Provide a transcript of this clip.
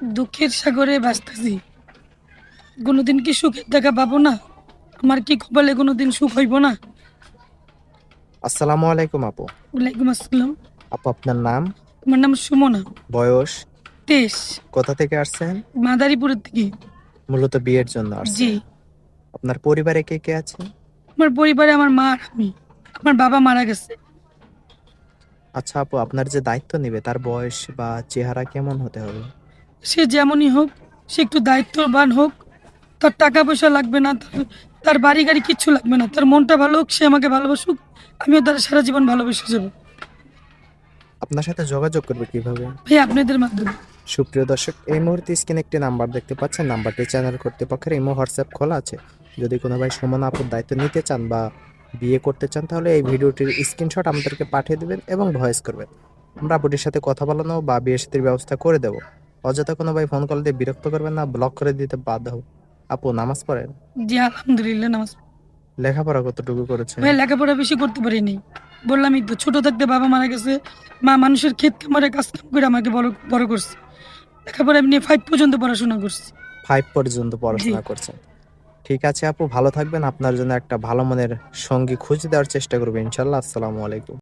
দুঃখের সাগরে বাঁচতেছি কোনোদিন কি সুখের দেখা পাবো না? আমার কি কপালে কোনোদিন সুখ হইব না? আসসালামু আলাইকুম আপু। ওয়ালাইকুম আসসালাম। আপু আপনার নাম? আমার নাম সুমনা। বয়স? তেইশ। কোথা থেকে আসছেন? মাদারীপুরের থেকে মূলত বিয়ের জন্য জি। আপনার পরিবারে কে কে আছে? আমার পরিবারে আমার মা আর আমি। আমার বাবা মারা গেছে। আচ্ছা আপু আপনার যে দায়িত্ব নেবে তার বয়স বা চেহারা কেমন হতে হবে? সে যেমনই হোক সে একটু দায়িত্ববান হোক তার টাকা পয়সা লাগবে না তার তার বাড়ি গাড়ি কিচ্ছু লাগবে না তার মনটা ভালো হোক সে আমাকে ভালোবাসুক আমিও তার সারা জীবন ভালোবেসে যাব। আপনার সাথে যোগাযোগ করবে কীভাবে? ভাই আপনাদের মাধ্যমে। সুপ্রিয় দর্শক এই মুহূর্তে স্ক্রিনে একটি নাম্বার দেখতে পাচ্ছেন নাম্বারটি চ্যানেল কর্তৃপক্ষের ইমো হোয়াটসঅ্যাপ খোলা আছে। যদি কোনো ভাই সমান আপুর দায়িত্ব নিতে চান বা বিয়ে করতে চান তাহলে এই ভিডিওটির স্ক্রিনশট আমাদেরকে পাঠিয়ে দেবেন এবং ভয়েস করবেন। আমরা আপুটির সাথে কথা বলানো বা বিয়ে সাথের ব্যবস্থা করে দেবো। অযথা কোনো ভাই ফোন কল দিয়ে বিরক্ত করবেন না ব্লক করে দিতে বাধ্য হব। আপু নামাজ পড়েন? জি আলহামদুলিল্লাহ নামাজ লেখাপড়া কতটুকু করেছেন? ভাই লেখাপড়া বেশি করতে পারিনি। বললামই তো ছোট থাকতে বাবা মারা গেছে। মা মানুষের ক্ষেত কামারে কাজ করে আমাকে বড় বড় করছে। লেখাপড়া এমনি ফাইভ পর্যন্ত পড়াশোনা করছি। ফাইভ পর্যন্ত পড়াশোনা করছেন। ঠিক আছে আপু ভালো থাকবেন। আপনার জন্য একটা ভালো মনের সঙ্গী খুঁজে দেওয়ার চেষ্টা করব ইনশাল্লাহ। আসসালামু আলাইকুম।